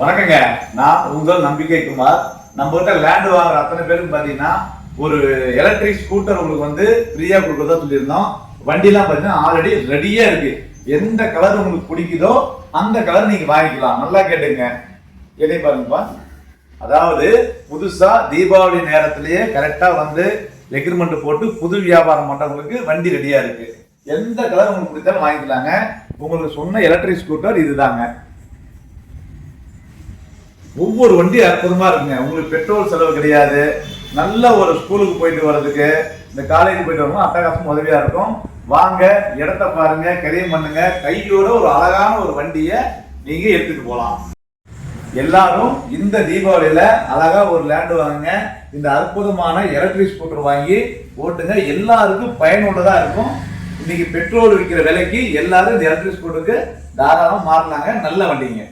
வணக்கங்க. நான் உங்கள் நம்பிக்கை குமார். நம்ம கிட்ட லேண்டு வாங்குற அத்தனை பேருக்கு பார்த்தீங்கன்னா ஒரு எலக்ட்ரிக் ஸ்கூட்டர் உங்களுக்கு வந்து ஃப்ரீயாக கொடுக்குறதா சொல்லியிருந்தோம். வண்டிலாம் பார்த்தீங்கன்னா ஆல்ரெடி ரெடியாக இருக்கு. எந்த கலர் உங்களுக்கு பிடிக்குதோ அந்த கலர் நீங்கள் வாங்கிக்கலாம். நல்லா கேட்டுங்க. எதை பாருங்கப்பா அதாவது புதுசாக தீபாவளி நேரத்திலேயே கரெக்டாக வந்து எக்ரிமெண்ட் போட்டு புது வியாபாரம் பண்ணுறவங்களுக்கு வண்டி ரெடியாக இருக்குது எந்த கலர் உங்களுக்கு பிடிச்சாலும் வாங்கிக்கலாங்க. உங்களுக்கு சொன்ன எலக்ட்ரிக் ஸ்கூட்டர் இதுதாங்க. ஒவ்வொரு வண்டியும் அற்புதமாக இருக்குங்க. உங்களுக்கு பெட்ரோல் செலவு கிடையாது. நல்ல ஒரு ஸ்கூலுக்கு போயிட்டு வர்றதுக்கு இந்த காலேஜ் போயிட்டு வரணும் அட்டகாசம் உதவியாக இருக்கும். வாங்க இடத்த பாருங்க கரியம் பண்ணுங்க. கையோட ஒரு அழகான ஒரு வண்டியை நீங்க எடுத்துட்டு போகலாம் எல்லாரும் இந்த தீபாவளியில அழகா ஒரு லேண்டு வாங்குங்க. இந்த அற்புதமான எலக்ட்ரிக் ஸ்கூட்டர் வாங்கி ஓட்டுங்க. எல்லாருக்கும் பயனுள்ளதா இருக்கும். இன்னைக்கு பெட்ரோல் விற்கிற விலைக்கு எல்லாரும் இந்த எலக்ட்ரிக் ஸ்கூட்டருக்கு தாராளமாக மாறினாங்க நல்ல வண்டிங்க.